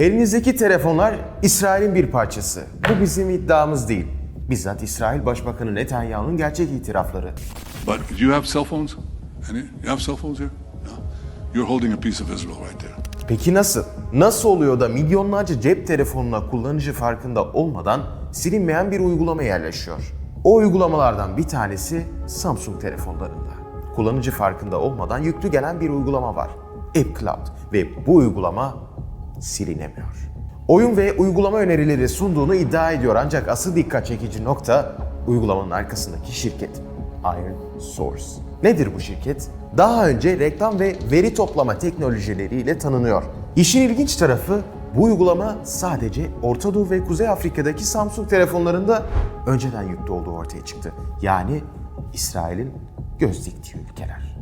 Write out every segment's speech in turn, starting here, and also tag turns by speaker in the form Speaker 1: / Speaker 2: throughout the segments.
Speaker 1: Elinizdeki telefonlar İsrail'in bir parçası. Bu bizim iddiamız değil. Bizzat İsrail Başbakanı Netanyahu'nun gerçek itirafları.
Speaker 2: But do you have cell phones? Any? You have cell phones here? No. You're holding a piece of Israel right there.
Speaker 1: Peki nasıl? Nasıl oluyor da milyonlarca cep telefonuna kullanıcı farkında olmadan silinmeyen bir uygulama yerleşiyor? O uygulamalardan bir tanesi Samsung telefonlarında. Kullanıcı farkında olmadan yüklü gelen bir uygulama var. AppCloud ve bu uygulama silinemiyor. Oyun ve uygulama önerileri sunduğunu iddia ediyor ancak asıl dikkat çekici nokta uygulamanın arkasındaki şirket. Iron Source. Nedir bu şirket? Daha önce reklam ve veri toplama teknolojileriyle tanınıyor. İşin ilginç tarafı bu uygulama sadece Orta Doğu ve Kuzey Afrika'daki Samsung telefonlarında önceden yüklü olduğu ortaya çıktı. Yani İsrail'in göz diktiği ülkeler.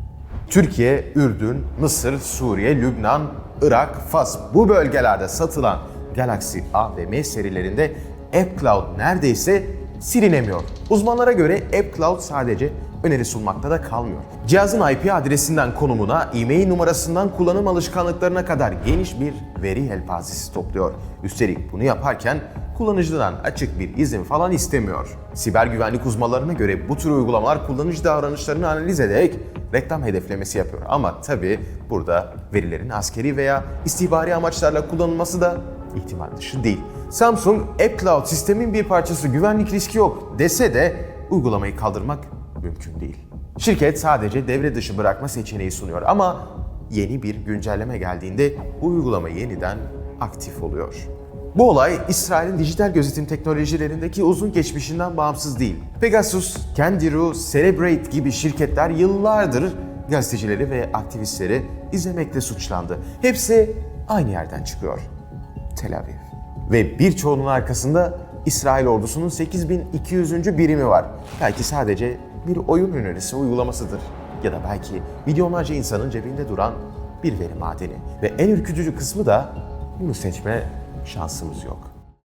Speaker 1: Türkiye, Ürdün, Mısır, Suriye, Lübnan, Irak, Fas bu bölgelerde satılan Galaxy A ve M serilerinde AppCloud neredeyse silinemiyor. Uzmanlara göre AppCloud sadece öneri sunmakta da kalmıyor. Cihazın IP adresinden konumuna, e-mail numarasından kullanım alışkanlıklarına kadar geniş bir veri yelpazesi topluyor. Üstelik bunu yaparken kullanıcıdan açık bir izin falan istemiyor. Siber güvenlik uzmanlarına göre bu tür uygulamalar kullanıcı davranışlarını analiz ederek reklam hedeflemesi yapıyor. Ama tabi burada verilerin askeri veya istihbari amaçlarla kullanılması da ihtimal dışı değil. Samsung, AppCloud sistemin bir parçası güvenlik riski yok dese de uygulamayı kaldırmak mümkün değil. Şirket sadece devre dışı bırakma seçeneği sunuyor ama yeni bir güncelleme geldiğinde bu uygulama yeniden aktif oluyor. Bu olay İsrail'in dijital gözetim teknolojilerindeki uzun geçmişinden bağımsız değil. Pegasus, Candiru, Celebrate gibi şirketler yıllardır gazetecileri ve aktivistleri izlemekle suçlandı. Hepsi aynı yerden çıkıyor. Tel Aviv. Ve birçoğunun arkasında İsrail ordusunun 8200. birimi var. Belki sadece bir oyun önerisi uygulamasıdır. Ya da belki milyonlarca insanın cebinde duran bir veri madeni. Ve en ürkütücü kısmı da bunu seçme şansımız yok.